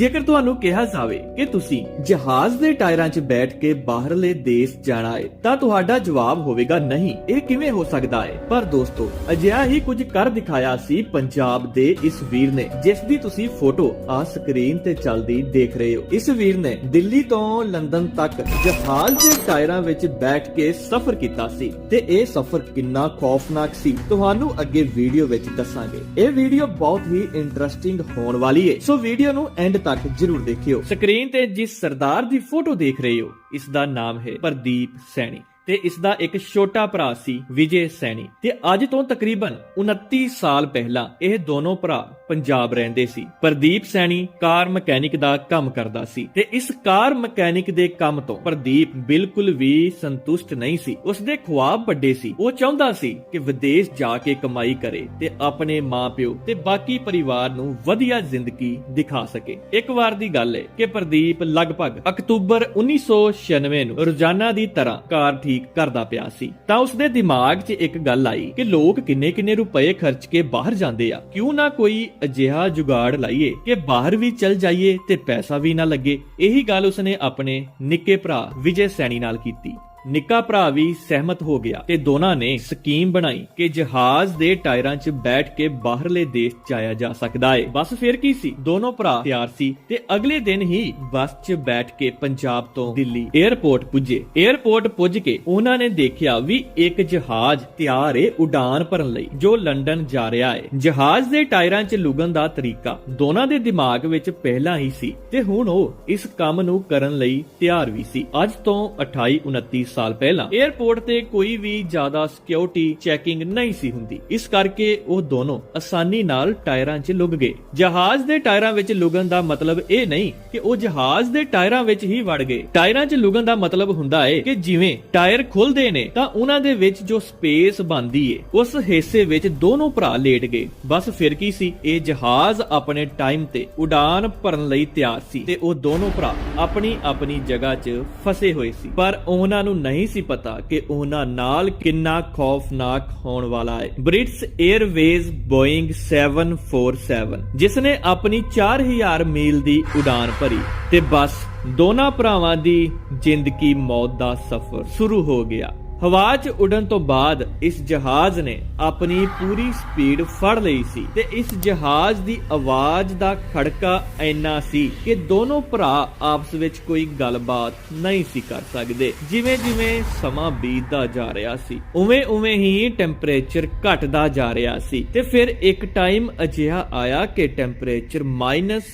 ਜੇਕਰ ਤੁਹਾਨੂੰ ਕਿਹਾ ਜਾਵੇ ਕਿ ਤੁਸੀਂ ਜਹਾਜ਼ ਦੇ ਟਾਇਰਾਂ 'ਚ ਬੈਠ ਕੇ ਬਾਹਰਲੇ ਦੇਸ਼ ਜਾਣਾ ਹੈ ਤਾਂ ਤੁਹਾਡਾ ਜਵਾਬ ਹੋਵੇਗਾ ਨਹੀਂ। ਇਹ ਕਿਵੇਂ ਹੋ ਸਕਦਾ ਹੈ ਪਰ ਦੋਸਤੋ, ਅਜਿਹਾ ਹੀ ਕੁਝ ਕਰ ਦਿਖਾਇਆ ਸੀ ਪੰਜਾਬ ਦੇ ਇਸ ਵੀਰ ਨੇ, ਜਿਸ ਦੀ ਤੁਸੀਂ ਫੋਟੋ ਆ ਸਕਰੀਨ ਤੇ ਚੱਲਦੀ ਦੇਖ ਰਹੇ ਹੋ। ਇਸ ਵੀਰ ਨੇ ਦਿੱਲੀ ਤੋਂ ਲੰਡਨ ਤੱਕ ਜਹਾਜ਼ ਦੇ ਟਾਇਰਾਂ ਵਿੱਚ ਬੈਠ ਕੇ ਸਫ਼ਰ ਕੀਤਾ ਸੀ ਤੇ ਇਹ ਸਫ਼ਰ ਕਿੰਨਾ ਖੌਫਨਾਕ ਸੀ। ਤੁਹਾਨੂੰ ਅੱਗੇ ਵੀਡੀਓ ਵਿੱਚ ਦੱਸਾਂਗੇ। ਇਹ ਵੀਡੀਓ ਬਹੁਤ ਹੀ ਇੰਟਰਸਟਿੰਗ ਹੋਣ ਵਾਲੀ ਹੈ ਸੋ ਵੀਡੀਓ ਨੂੰ ਐਂਡ ਤੱਕ ਜਰੂਰ ਦੇਖਿਓ। ਸਕਰੀਨ ਤੇ ਜਿਸ ਸਰਦਾਰ ਦੀ ਫੋਟੋ ਦੇਖ ਰਹੇ ਹੋ, ਇਸ ਦਾ ਨਾਮ ਹੈ ਪ੍ਰਦੀਪ ਸੈਣੀ। ਤੇ ਇਸ ਦਾ ਇੱਕ ਛੋਟਾ ਭਰਾ ਸੀ ਵਿਜੇ ਸੈਣੀ। ਤੇ ਅੱਜ ਤੋਂ ਤਕਰੀਬਨ 29 ਸਾਲ ਪਹਿਲਾਂ ਇਹ ਦੋਨੋਂ ਭਰਾ ਪੰਜਾਬ ਰਹਿੰਦੇ ਸੀ। ਪ੍ਰਦੀਪ ਸੈਣੀ ਕਾਰ ਮਕੈਨਿਕ ਦਾ ਕੰਮ ਕਰਦਾ ਸੀ ਤੇ ਇਸ ਕਾਰ ਮਕੈਨਿਕ ਦੇ ਕੰਮ ਤੋਂ ਪ੍ਰਦੀਪ ਬਿਲਕੁਲ ਵੀ ਸੰਤੁਸ਼ਟ ਨਹੀਂ ਸੀ। ਉਸ ਦੇ ਖੁਆਬ ਵੱਡੇ ਸੀ। ਉਹ ਚਾਹੁੰਦਾ ਸੀ ਕਿ ਵਿਦੇਸ਼ ਜਾ ਕੇ ਕਮਾਈ ਕਰੇ ਤੇ ਆਪਣੇ ਮਾਪਿਓ ਤੇ ਬਾਕੀ ਪਰਿਵਾਰ ਨੂੰ ਵਧੀਆ ਜ਼ਿੰਦਗੀ ਦਿਖਾ ਸਕੇ। ਇੱਕ ਵਾਰ ਦੀ ਗੱਲ ਹੈ ਕਿ ਪ੍ਰਦੀਪ ਲਗਭਗ ਅਕਤੂਬਰ 1996 ਨੂੰ ਰੋਜ਼ਾਨਾ ਦੀ ਤਰ੍ਹਾਂ ਕਾਰ ਠੀਕ ਕਰਦਾ ਪਿਆ ਸੀ। ਤਾਂ ਉਸ ਦੇ ਦਿਮਾਗ 'ਚ ਇੱਕ ਗੱਲ ਆਈ ਕਿ ਲੋਕ ਕਿੰਨੇ ਕਿੰਨੇ ਰੁਪਏ ਖਰਚ ਕੇ ਬਾਹਰ ਜਾਂਦੇ ਆ। ਕਿਉਂ ਨਾ ਕੋਈ ਅਜਿਹਾ ਜੁਗਾੜ ਲਾਈਏ ਕਿ ਬਾਹਰ ਵੀ ਚਲ ਜਾਈਏ ਤੇ ਪੈਸਾ ਵੀ ਨਾ ਲੱਗੇ। ਇਹੀ ਗੱਲ ਉਸਨੇ ਆਪਣੇ ਨਿੱਕੇ ਭਰਾ ਵਿਜੇ ਸੈਣੀ ਨਾਲ ਕੀਤੀ। ਨਿੱਕਾ ਭਰਾ ਵੀ ਸਹਿਮਤ ਹੋ ਗਿਆ ਤੇ ਦੋਨਾਂ ਨੇ ਸਕੀਮ ਬਣਾਈ ਕਿ ਜਹਾਜ਼ ਦੇ ਟਾਇਰਾਂ 'ਚ ਬੈਠ ਕੇ ਬਾਹਰਲੇ ਦੇਸ਼ ਜਾਇਆ ਜਾ ਸਕਦਾ ਏ। ਬਸ ਫਿਰ ਕੀ ਸੀ? ਦੋਨੋਂ ਭਰਾ ਤਿਆਰ ਸੀ ਤੇ ਅਗਲੇ ਦਿਨ ਹੀ ਬੱਸ 'ਚ ਬੈਠ ਕੇ ਪੰਜਾਬ ਤੋਂ ਦਿੱਲੀ 에ਅਰਪੋਰਟ ਪੁੱਜੇ। 에ਅਰਪੋਰਟ ਪੁੱਜ ਕੇ ਉਹਨਾਂ ਨੇ ਦੇਖਿਆ ਵੀ ਇੱਕ ਜਹਾਜ਼ ਤਿਆਰ ਏ ਉਡਾਨ ਭਰਨ ਲਈ, ਜੋ ਲੰਡਨ ਜਾ ਰਿਹਾ ਏ। ਜਹਾਜ਼ ਦੇ ਟਾਇਰਾਂ 'ਚ ਲੁਗਣ ਦਾ ਤਰੀਕਾ ਦੋਨਾਂ ਦੇ ਦਿਮਾਗ ਵਿੱਚ ਪਹਿਲਾਂ ਹੀ ਸੀ ਤੇ ਹੁਣ ਉਹ ਇਸ ਕੰਮ ਨੂੰ ਕਰਨ ਲਈ ਤਿਆਰ ਵੀ ਸੀ। ਅੱਜ ਤੋਂ 28 29 ਸਾਲ ਪਹਿਲਾਂ 에ਅਰਪੋਰਟ ਤੇ ਕੋਈ ਵੀ ਜ਼ਿਆਦਾ ਸਿਕਿਉਰਿਟੀ ਚੈਕਿੰਗ ਨਹੀਂ ਸੀ ਹੁੰਦੀ। ਇਸ ਕਰਕੇ ਉਹ ਦੋਨੋਂ ਆਸਾਨੀ ਨਾਲ ਟਾਇਰਾਂ 'ਚ ਲੁਗ ਗਏ। ਜਹਾਜ਼ ਦੇ ਟਾਇਰਾਂ ਵਿੱਚ ਲੁਗਣ ਦਾ ਮਤਲਬ ਇਹ ਨਹੀਂ ਕਿ ਉਹ ਜਹਾਜ਼ ਦੇ ਟਾਇਰਾਂ ਵਿੱਚ ਹੀ ਵੜ ਗਏ। ਟਾਇਰਾਂ 'ਚ ਲੁਗਣ ਦਾ ਮਤਲਬ ਹੁੰਦਾ ਹੈ ਕਿ ਜਿਵੇਂ ਟਾਇਰ ਖੁੱਲਦੇ ਨੇ, ਤਾਂ ਉਹਨਾਂ ਦੇ ਵਿੱਚ ਜੋ ਸਪੇਸ ਬਣਦੀ ਏ, ਉਸ ਹਿੱਸੇ ਵਿੱਚ ਦੋਨੋਂ ਭਰਾ ਲੇਟ ਗਏ। ਬਸ ਫਿਰ ਕੀ ਸੀ? ਇਹ ਜਹਾਜ਼ ਆਪਣੇ ਟਾਈਮ ਤੇ ਉਡਾਨ ਭਰਨ ਲਈ ਤਿਆਰ ਸੀ ਤੇ ਉਹ ਦੋਨੋਂ ਭਰਾ ਆਪਣੀ ਆਪਣੀ ਜਗ੍ਹਾ 'ਚ ਫਸੇ ਹੋਏ ਸੀ। ਪਰ ਉਹਨਾਂ ਨੂੰ ਨਹੀਂ ਸੀ ਪਤਾ ਕਿ ਉਹਨਾਂ ਨਾਲ ਕਿੰਨਾ ਖੌਫਨਾਕ ਹੋਣ ਵਾਲਾ ਹੈ। ਬ੍ਰਿਟਿਸ਼ 에ਅਰਵੇਜ਼ ਬੋਇੰਗ 747 ਜਿਸ ਨੇ ਆਪਣੀ 4000 ਮੀਲ ਦੀ ਉਡਾਨ ਭਰੀ ਤੇ ਬਸ ਦੋਨਾਂ ਭਰਾਵਾਂ ਦੀ ਜ਼ਿੰਦਗੀ ਮੌਤ ਦਾ ਸਫ਼ਰ ਸ਼ੁਰੂ ਹੋ ਗਿਆ। ਹਵਾ 'ਚ ਉਡਣ ਤੋਂ ਬਾਅਦ ਇਸ ਜਹਾਜ਼ ਨੇ ਆਪਣੀ ਪੂਰੀ ਸਪੀਡ ਫੜ ਲਈ ਸੀ ਤੇ ਇਸ ਜਹਾਜ਼ ਦੀ ਆਵਾਜ਼ ਦਾ ਖੜਕਾ ਇੰਨਾ ਸੀ ਕਿ ਦੋਨੋਂ ਭਰਾ ਆਪਸ ਵਿੱਚ ਕੋਈ ਗੱਲਬਾਤ ਨਹੀਂ ਸੀ ਕਰ ਸਕਦੇ। ਜਿਵੇਂ ਜਿਵੇਂ ਸਮਾਂ ਬੀਤਦਾ ਜਾ ਰਿਹਾ ਸੀ ਉਵੇਂ ਉਵੇਂ ਹੀ ਟੈਂਪਰੇਚਰ ਘਟਦਾ ਜਾ ਰਿਹਾ ਸੀ ਤੇ ਫਿਰ ਇੱਕ ਟਾਈਮ ਅਜਿਹਾ ਆਇਆ ਕਿ ਟੈਂਪਰੇਚਰ ਮਾਈਨਸ